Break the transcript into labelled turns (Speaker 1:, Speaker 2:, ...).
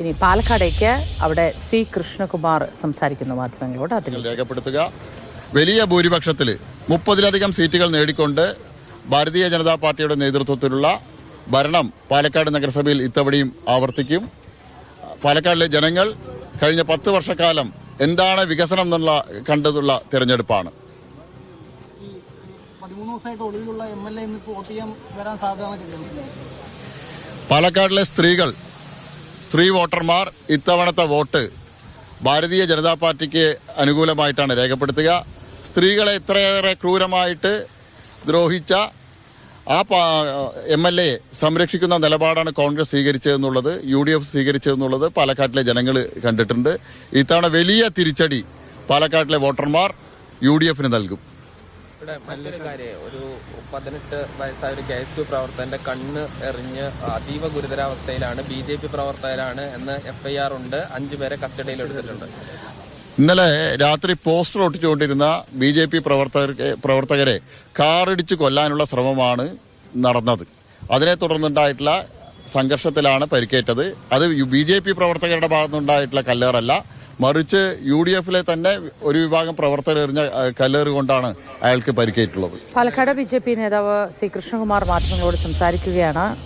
Speaker 1: ഇനി പാലക്കാടേക്ക് അവിടെ ശ്രീ കൃഷ്ണകുമാർ സംസാരിക്കുന്ന മാധ്യമങ്ങളോട്. അതിൽ
Speaker 2: രേഖപ്പെടുത്തുക. വലിയ ഭൂരിപക്ഷത്തിൽ മുപ്പതിലധികം സീറ്റുകൾ നേടിക്കൊണ്ട് ഭാരതീയ ജനതാ പാർട്ടിയുടെ നേതൃത്വത്തിലുള്ള ഭരണം പാലക്കാട് നഗരസഭയിൽ ഇത്തവണയും ആവർത്തിക്കും. പാലക്കാടിലെ ജനങ്ങൾ കഴിഞ്ഞ പത്ത് വർഷക്കാലം എന്താണ് വികസനം എന്നുള്ള കണ്ടതുള്ള തിരഞ്ഞെടുപ്പാണ്. പാലക്കാടിലെ സ്ത്രീകൾ സ്ത്രീ വോട്ടർമാർ ഇത്തവണത്തെ വോട്ട് ഭാരതീയ ജനതാ പാർട്ടിക്ക് അനുകൂലമായിട്ടാണ് രേഖപ്പെടുത്തുക. സ്ത്രീകളെ ഇത്രയേറെ ക്രൂരമായിട്ട് ദ്രോഹിച്ച ആ എം എൽ എ സംരക്ഷിക്കുന്ന നിലപാടാണ് കോൺഗ്രസ് സ്വീകരിച്ചതെന്നുള്ളത് യു ഡി എഫ് സ്വീകരിച്ചതെന്നുള്ളത് പാലക്കാട്ടിലെ ജനങ്ങൾ കണ്ടിട്ടുണ്ട്. ഇത്തവണ വലിയ തിരിച്ചടി പാലക്കാട്ടിലെ വോട്ടർമാർ യു ഡി എഫിന് നൽകും.
Speaker 3: ഇവിടെ മറ്റൊരു കാര്യം. ഒരു പതിനെട്ട് വയസ്സായ ഒരു യു പ്രവർത്തകന്റെ കണ്ണ് എറിഞ്ഞ് അതീവ ഗുരുതരാവസ്ഥയിലാണ് ബി ജെ പി പ്രവർത്തകരാണ് എന്ന് എഫ് ഐ ആർ ഉണ്ട് അഞ്ചുപേരെ കസ്റ്റഡിയിൽ എടുത്തിട്ടുണ്ട്.
Speaker 2: ഇന്നലെ രാത്രി പോസ്റ്റർ ഒട്ടിച്ചുകൊണ്ടിരുന്ന ബി ജെ പി പ്രവർത്തകർക്ക് പ്രവർത്തകരെ കാറിടിച്ച് കൊല്ലാനുള്ള ശ്രമമാണ് നടന്നത്. അതിനെ തുടർന്നുണ്ടായിട്ടുള്ള സംഘർഷത്തിലാണ് പരിക്കേറ്റത്. അത് ബി ജെ പി പ്രവർത്തകരുടെ ഭാഗത്തുനിന്നുണ്ടായിട്ടുള്ള കല്ലേറല്ല. മറിച്ച് യു ഡി എഫിലെ തന്നെ ഒരു വിഭാഗം പ്രവർത്തകർ എറിഞ്ഞ കൊണ്ടാണ് അയാൾക്ക് പരിക്കേറ്റുള്ളത്.
Speaker 1: പാലക്കാട് ബി ജെ പി നേതാവ് സി കൃഷ്ണകുമാർ മാധ്യമങ്ങളോട് സംസാരിക്കുകയാണ്.